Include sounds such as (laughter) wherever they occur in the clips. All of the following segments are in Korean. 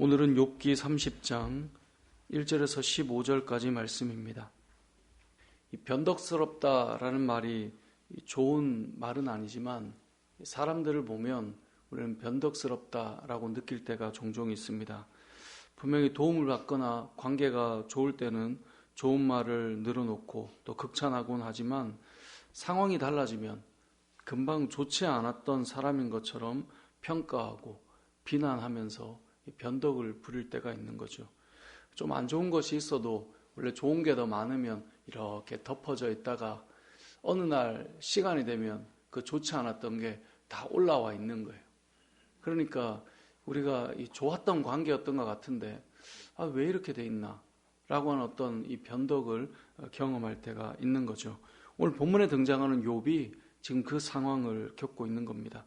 오늘은 욥기 30장 1절에서 15절까지 말씀입니다. 변덕스럽다라는 말이 좋은 말은 아니지만 사람들을 보면 우리는 변덕스럽다라고 느낄 때가 종종 있습니다. 분명히 도움을 받거나 관계가 좋을 때는 좋은 말을 늘어놓고 또 극찬하곤 하지만 상황이 달라지면 금방 좋지 않았던 사람인 것처럼 평가하고 비난하면서 변덕을 부릴 때가 있는 거죠. 좀 안 좋은 것이 있어도 원래 좋은 게 더 많으면 이렇게 덮어져 있다가 어느 날 시간이 되면 그 좋지 않았던 게 다 올라와 있는 거예요. 그러니까 우리가 이 좋았던 관계였던 것 같은데 아, 왜 이렇게 돼 있나? 라고 하는 어떤 이 변덕을 경험할 때가 있는 거죠. 오늘 본문에 등장하는 욥이 지금 그 상황을 겪고 있는 겁니다.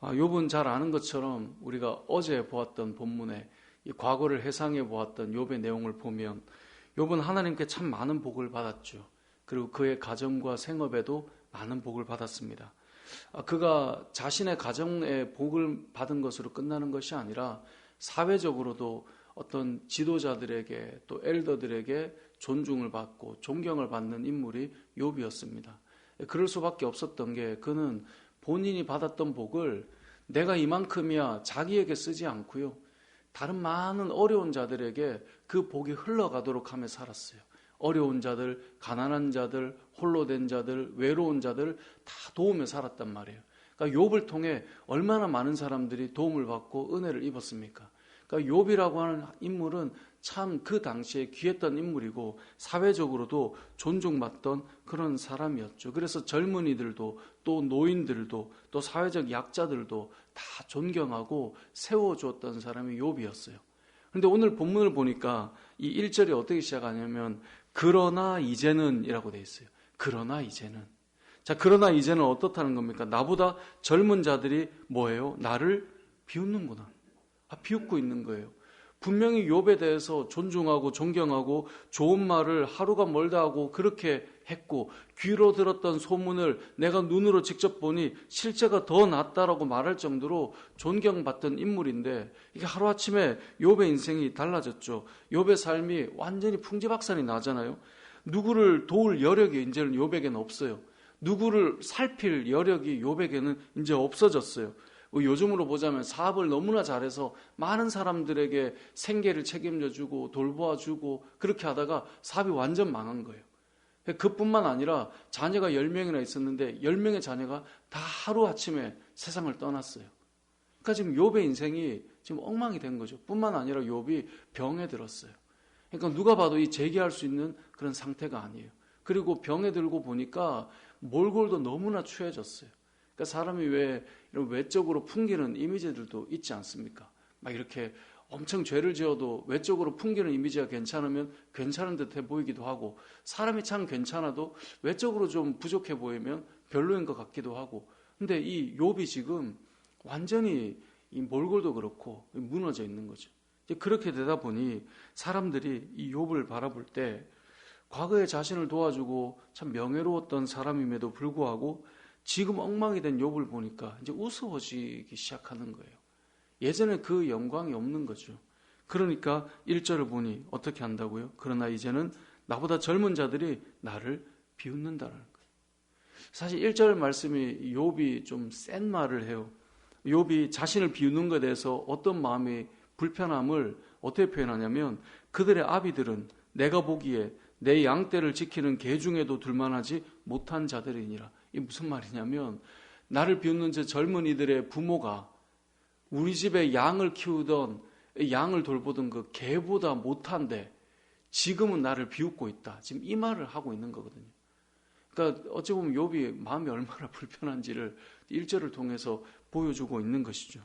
아, 욥은 잘 아는 것처럼 우리가 어제 보았던 본문에 이 과거를 해상해 보았던 욥의 내용을 보면 욥은 하나님께 참 많은 복을 받았죠. 그리고 그의 가정과 생업에도 많은 복을 받았습니다. 아, 그가 자신의 가정에 복을 받은 것으로 끝나는 것이 아니라 사회적으로도 어떤 지도자들에게 또 엘더들에게 존중을 받고 존경을 받는 인물이 욥이었습니다. 그럴 수밖에 없었던 게 그는 본인이 받았던 복을 내가 이만큼이야 자기에게 쓰지 않고요. 다른 많은 어려운 자들에게 그 복이 흘러가도록 하며 살았어요. 어려운 자들, 가난한 자들, 홀로 된 자들, 외로운 자들 다 도우며 살았단 말이에요. 그러니까 욥을 통해 얼마나 많은 사람들이 도움을 받고 은혜를 입었습니까? 그러니까 욥이라고 하는 인물은 참 그 당시에 귀했던 인물이고 사회적으로도 존중받던 그런 사람이었죠. 그래서 젊은이들도 또 노인들도 또 사회적 약자들도 다 존경하고 세워주었던 사람이 욥이었어요. 그런데 오늘 본문을 보니까 이 1절이 어떻게 시작하냐면 그러나 이제는 이라고 되어 있어요. 그러나 이제는. 자, 그러나 이제는 어떻다는 겁니까? 나보다 젊은 자들이 뭐예요? 나를 비웃는구나. 아, 비웃고 있는 거예요. 분명히 욥에 대해서 존중하고 존경하고 좋은 말을 하루가 멀다 하고 그렇게 했고 귀로 들었던 소문을 내가 눈으로 직접 보니 실제가 더 낫다라고 말할 정도로 존경받던 인물인데 이게 하루아침에 욥의 인생이 달라졌죠. 욥의 삶이 완전히 풍지박산이 나잖아요. 누구를 도울 여력이 이제는 욥에게는 없어요. 누구를 살필 여력이 욥에게는 이제 없어졌어요. 뭐 요즘으로 보자면 사업을 너무나 잘해서 많은 사람들에게 생계를 책임져 주고 돌보아 주고 그렇게 하다가 사업이 완전 망한 거예요. 그뿐만 아니라 자녀가 10명이나 있었는데 10명의 자녀가 다 하루아침에 세상을 떠났어요. 그러니까 지금 욥의 인생이 지금 엉망이 된 거죠. 뿐만 아니라 욥이 병에 들었어요. 그러니까 누가 봐도 이 재기할 수 있는 그런 상태가 아니에요. 그리고 병에 들고 보니까 몰골도 너무나 추해졌어요. 그러니까 사람이 왜 이런 외적으로 풍기는 이미지들도 있지 않습니까? 막 이렇게 엄청 죄를 지어도 외적으로 풍기는 이미지가 괜찮으면 괜찮은 듯해 보이기도 하고 사람이 참 괜찮아도 외적으로 좀 부족해 보이면 별로인 것 같기도 하고 근데 이 욥이 지금 완전히 이 몰골도 그렇고 무너져 있는 거죠. 그렇게 되다 보니 사람들이 이 욥을 바라볼 때 과거에 자신을 도와주고 참 명예로웠던 사람임에도 불구하고 지금 엉망이 된 욥을 보니까 이제 우스워지기 시작하는 거예요. 예전에 그 영광이 없는 거죠. 그러니까 1절을 보니 어떻게 한다고요? 그러나 이제는 나보다 젊은 자들이 나를 비웃는다는 거예요. 사실 1절 말씀이 욥이 좀 센 말을 해요. 욥이 자신을 비웃는 것에 대해서 어떤 마음이 불편함을 어떻게 표현하냐면 그들의 아비들은 내가 보기에 내 양떼를 지키는 개 중에도 둘만하지 못한 자들이니라. 이 무슨 말이냐면 나를 비웃는 저 젊은이들의 부모가 우리 집에 양을 키우던 양을 돌보던 그 개보다 못한데 지금은 나를 비웃고 있다. 지금 이 말을 하고 있는 거거든요. 그러니까 어찌 보면 욥이 마음이 얼마나 (laughs) 불편한지를 1절을 통해서 보여주고 있는 것이죠.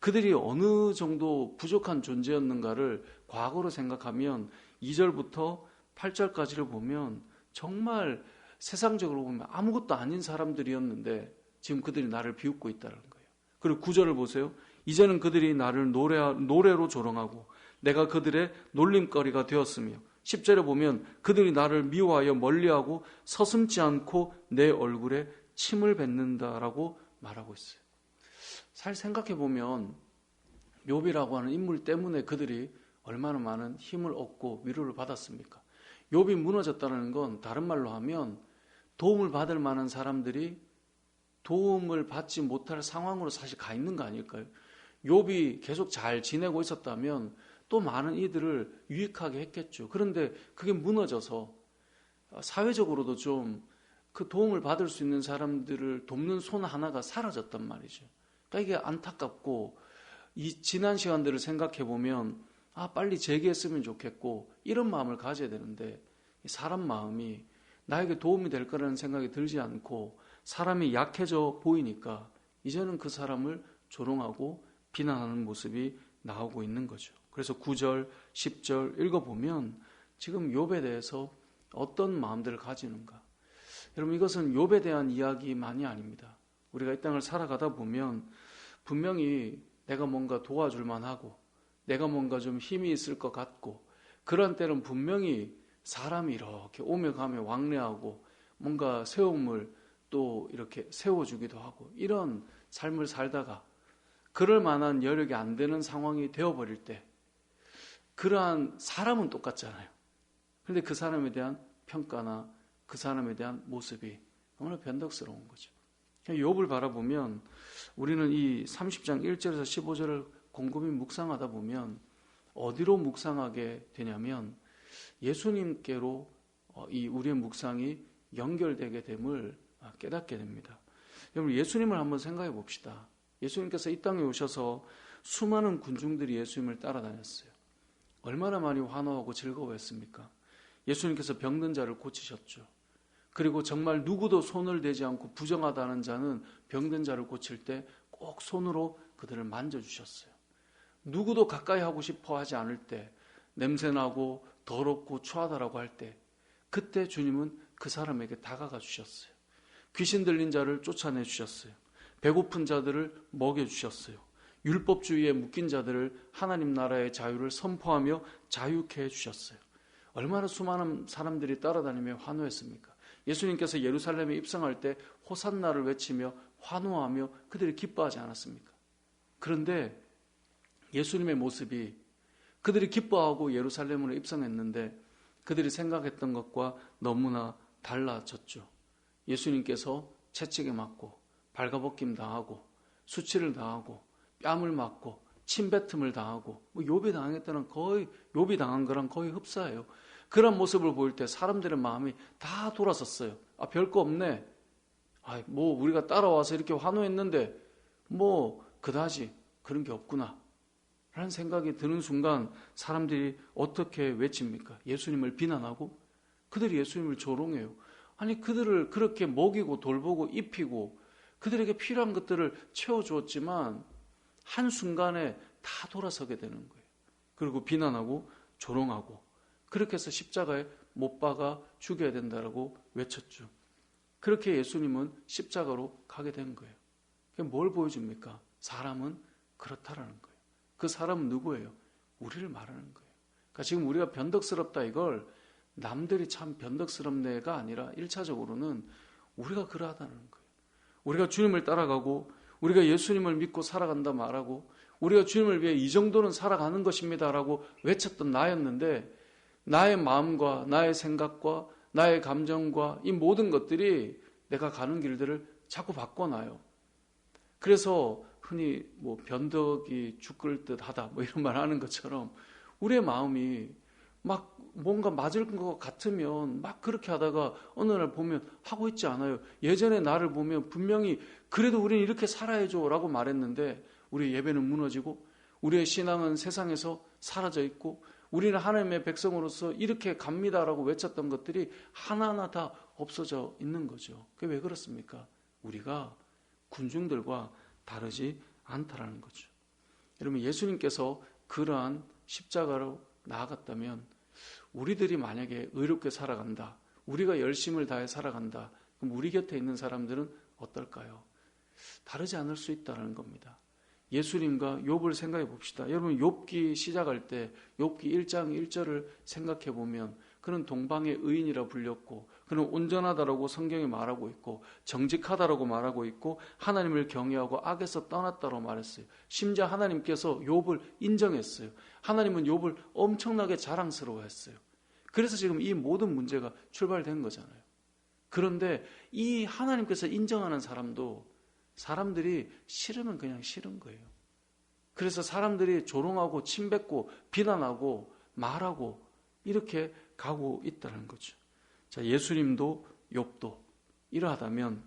그들이 어느 정도 부족한 존재였는가를 과거로 생각하면 2절부터 8절까지를 보면 정말 세상적으로 보면 아무것도 아닌 사람들이었는데 지금 그들이 나를 비웃고 있다는 거예요. 그리고 구절을 보세요. 이제는 그들이 나를 노래, 노래로 조롱하고 내가 그들의 놀림거리가 되었으며 10절에 보면 그들이 나를 미워하여 멀리하고 서슴지 않고 내 얼굴에 침을 뱉는다라고 말하고 있어요. 잘 생각해 보면 욥이라고 하는 인물 때문에 그들이 얼마나 많은 힘을 얻고 위로를 받았습니까? 욥이 무너졌다는 건 다른 말로 하면 도움을 받을 만한 사람들이 도움을 받지 못할 상황으로 사실 가 있는 거 아닐까요? 욥이 계속 잘 지내고 있었다면 또 많은 이들을 유익하게 했겠죠. 그런데 그게 무너져서 사회적으로도 좀 그 도움을 받을 수 있는 사람들을 돕는 손 하나가 사라졌단 말이죠. 그러니까 이게 안타깝고 이 지난 시간들을 생각해 보면 아 빨리 재기했으면 좋겠고 이런 마음을 가져야 되는데 사람 마음이 나에게 도움이 될 거라는 생각이 들지 않고 사람이 약해져 보이니까 이제는 그 사람을 조롱하고 비난하는 모습이 나오고 있는 거죠. 그래서 9절, 10절 읽어보면 지금 욥에 대해서 어떤 마음들을 가지는가. 여러분 이것은 욥에 대한 이야기만이 아닙니다. 우리가 이 땅을 살아가다 보면 분명히 내가 뭔가 도와줄 만하고 내가 뭔가 좀 힘이 있을 것 같고 그런 때는 분명히 사람이 이렇게 오며 가며 왕래하고 뭔가 세움을 또 이렇게 세워주기도 하고 이런 삶을 살다가 그럴 만한 여력이 안 되는 상황이 되어버릴 때 그러한 사람은 똑같잖아요. 그런데 그 사람에 대한 평가나 그 사람에 대한 모습이 너무나 변덕스러운 거죠. 욥을 바라보면 우리는 이 30장 1절에서 15절을 곰곰이 묵상하다 보면 어디로 묵상하게 되냐면 예수님께로 어, 이 우리의 묵상이 연결되게 됨을 깨닫게 됩니다. 여러분 예수님을 한번 생각해 봅시다. 예수님께서 이 땅에 오셔서 수많은 군중들이 예수님을 따라다녔어요. 얼마나 많이 환호하고 즐거워했습니까? 예수님께서 병든 자를 고치셨죠. 그리고 정말 누구도 손을 대지 않고 부정하다는 자는 병든 자를 고칠 때 꼭 손으로 그들을 만져주셨어요. 누구도 가까이 하고 싶어 하지 않을 때, 냄새나고 더럽고 추하다라고 할 때, 그때 주님은 그 사람에게 다가가 주셨어요. 귀신 들린 자를 쫓아내 주셨어요. 배고픈 자들을 먹여 주셨어요. 율법주의에 묶인 자들을 하나님 나라의 자유를 선포하며 자유케 해 주셨어요. 얼마나 수많은 사람들이 따라다니며 환호했습니까? 예수님께서 예루살렘에 입성할 때 호산나를 외치며 환호하며 그들이 기뻐하지 않았습니까? 그런데 예수님의 모습이 그들이 기뻐하고 예루살렘으로 입성했는데 그들이 생각했던 것과 너무나 달라졌죠. 예수님께서 채찍에 맞고 발가벗김 당하고 수치를 당하고 뺨을 맞고 침뱉음을 당하고 뭐 요비 당했다는 거의 요비 당한 거랑 거의 흡사해요. 그런 모습을 보일 때 사람들의 마음이 다 돌아섰어요. 아 별거 없네. 아뭐 우리가 따라와서 이렇게 환호했는데 뭐 그다지 그런 게 없구나. 라는 생각이 드는 순간 사람들이 어떻게 외칩니까? 예수님을 비난하고 그들이 예수님을 조롱해요. 아니 그들을 그렇게 먹이고 돌보고 입히고 그들에게 필요한 것들을 채워주었지만 한순간에 다 돌아서게 되는 거예요. 그리고 비난하고 조롱하고 그렇게 해서 십자가에 못 박아 죽여야 된다라고 외쳤죠. 그렇게 예수님은 십자가로 가게 된 거예요. 뭘 보여줍니까? 사람은 그렇다라는 거예요. 그 사람은 누구예요? 우리를 말하는 거예요. 그러니까 지금 우리가 변덕스럽다 이걸 남들이 참 변덕스럽네가 아니라 1차적으로는 우리가 그러하다는 거예요. 우리가 주님을 따라가고 우리가 예수님을 믿고 살아간다 말하고 우리가 주님을 위해 이 정도는 살아가는 것입니다라고 외쳤던 나였는데 나의 마음과 나의 생각과 나의 감정과 이 모든 것들이 내가 가는 길들을 자꾸 바꿔놔요. 그래서 흔히 뭐 변덕이 죽을 듯 하다 뭐 이런 말 하는 것처럼 우리의 마음이 막 뭔가 맞을 것 같으면 막 그렇게 하다가 어느 날 보면 하고 있지 않아요. 예전에 나를 보면 분명히 그래도 우리는 이렇게 살아야죠 라고 말했는데 우리의 예배는 무너지고 우리의 신앙은 세상에서 사라져 있고 우리는 하나님의 백성으로서 이렇게 갑니다라고 외쳤던 것들이 하나하나 다 없어져 있는 거죠. 그게 왜 그렇습니까? 우리가 군중들과 다르지 않다라는 거죠. 여러분 예수님께서 그러한 십자가로 나아갔다면 우리들이 만약에 의롭게 살아간다. 우리가 열심을 다해 살아간다. 그럼 우리 곁에 있는 사람들은 어떨까요? 다르지 않을 수 있다는 겁니다. 예수님과 욥을 생각해 봅시다. 여러분 욥기 시작할 때 욥기 1장 1절을 생각해 보면 그는 동방의 의인이라 불렸고 그는 온전하다라고 성경이 말하고 있고 정직하다라고 말하고 있고 하나님을 경외하고 악에서 떠났다고 말했어요. 심지어 하나님께서 욥을 인정했어요. 하나님은 욥을 엄청나게 자랑스러워했어요. 그래서 지금 이 모든 문제가 출발된 거잖아요. 그런데 이 하나님께서 인정하는 사람도 사람들이 싫으면 그냥 싫은 거예요. 그래서 사람들이 조롱하고 침뱉고 비난하고 말하고 이렇게 가고 있다는 거죠. 자, 예수님도 욥도 이러하다면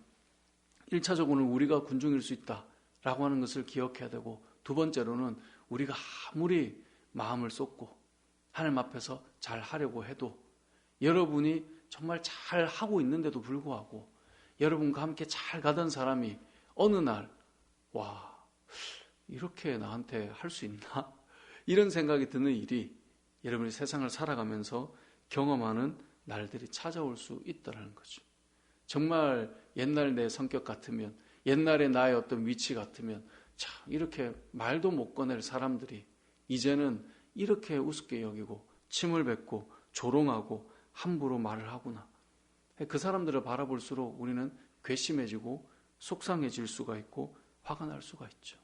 1차적으로는 우리가 군중일 수 있다라고 하는 것을 기억해야 되고 두 번째로는 우리가 아무리 마음을 쏟고 하나님 앞에서 잘 하려고 해도 여러분이 정말 잘 하고 있는데도 불구하고 여러분과 함께 잘 가던 사람이 어느 날 와, 이렇게 나한테 할 수 있나? 이런 생각이 드는 일이 여러분이 세상을 살아가면서 경험하는 날들이 찾아올 수 있다는 거죠. 정말 옛날 내 성격 같으면, 옛날에 나의 어떤 위치 같으면, 참, 이렇게 말도 못 꺼낼 사람들이 이제는 이렇게 우습게 여기고, 침을 뱉고, 조롱하고, 함부로 말을 하구나. 그 사람들을 바라볼수록 우리는 괘씸해지고, 속상해질 수가 있고, 화가 날 수가 있죠.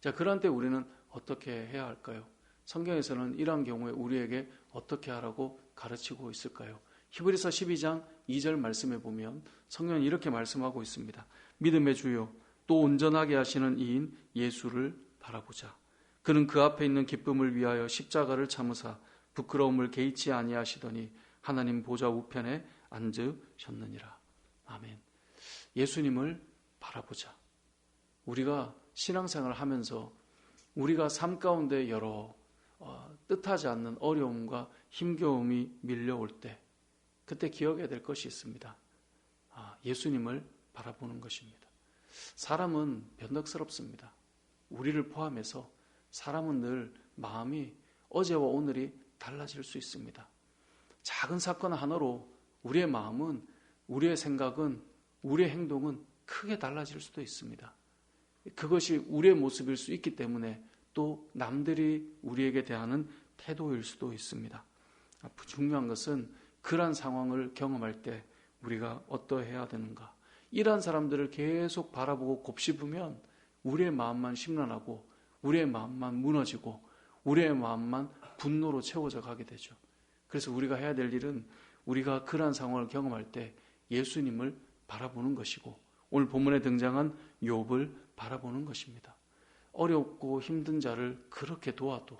자, 그런 때 우리는 어떻게 해야 할까요? 성경에서는 이러한 경우에 우리에게 어떻게 하라고 가르치고 있을까요? 히브리서 12장 2절 말씀에 보면 성경은 이렇게 말씀하고 있습니다. 믿음의 주요 또 온전하게 하시는 이인 예수를 바라보자. 그는 그 앞에 있는 기쁨을 위하여 십자가를 참으사 부끄러움을 개의치 아니하시더니 하나님 보좌 우편에 앉으셨느니라. 아멘. 예수님을 바라보자. 우리가 신앙생활을 하면서 우리가 삶 가운데 여러 어, 뜻하지 않는 어려움과 힘겨움이 밀려올 때 그때 기억해야 될 것이 있습니다. 아, 예수님을 바라보는 것입니다. 사람은 변덕스럽습니다. 우리를 포함해서 사람은 늘 마음이 어제와 오늘이 달라질 수 있습니다. 작은 사건 하나로 우리의 마음은 우리의 생각은 우리의 행동은 크게 달라질 수도 있습니다. 그것이 우리의 모습일 수 있기 때문에 또 남들이 우리에게 대하는 태도일 수도 있습니다. 중요한 것은 그러한 상황을 경험할 때 우리가 어떠해야 되는가. 이러한 사람들을 계속 바라보고 곱씹으면 우리의 마음만 심란하고 우리의 마음만 무너지고 우리의 마음만 분노로 채워져 가게 되죠. 그래서 우리가 해야 될 일은 우리가 그러한 상황을 경험할 때 예수님을 바라보는 것이고 오늘 본문에 등장한 욥을 바라보는 것입니다. 어렵고 힘든 자를 그렇게 도와도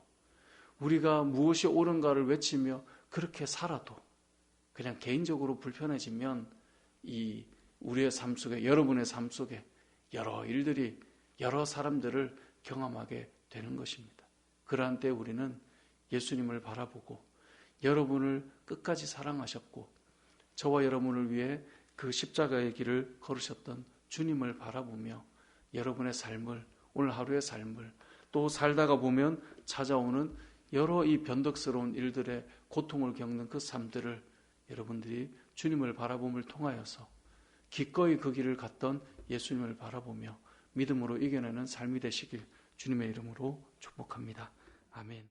우리가 무엇이 옳은가를 외치며 그렇게 살아도 그냥 개인적으로 불편해지면 이 우리의 삶 속에 여러분의 삶 속에 여러 일들이 여러 사람들을 경험하게 되는 것입니다. 그러한 때 우리는 예수님을 바라보고 여러분을 끝까지 사랑하셨고 저와 여러분을 위해 그 십자가의 길을 걸으셨던 주님을 바라보며 여러분의 삶을 오늘 하루의 삶을 또 살다가 보면 찾아오는 여러 이 변덕스러운 일들의 고통을 겪는 그 삶들을 여러분들이 주님을 바라봄을 통하여서 기꺼이 그 길을 갔던 예수님을 바라보며 믿음으로 이겨내는 삶이 되시길 주님의 이름으로 축복합니다. 아멘.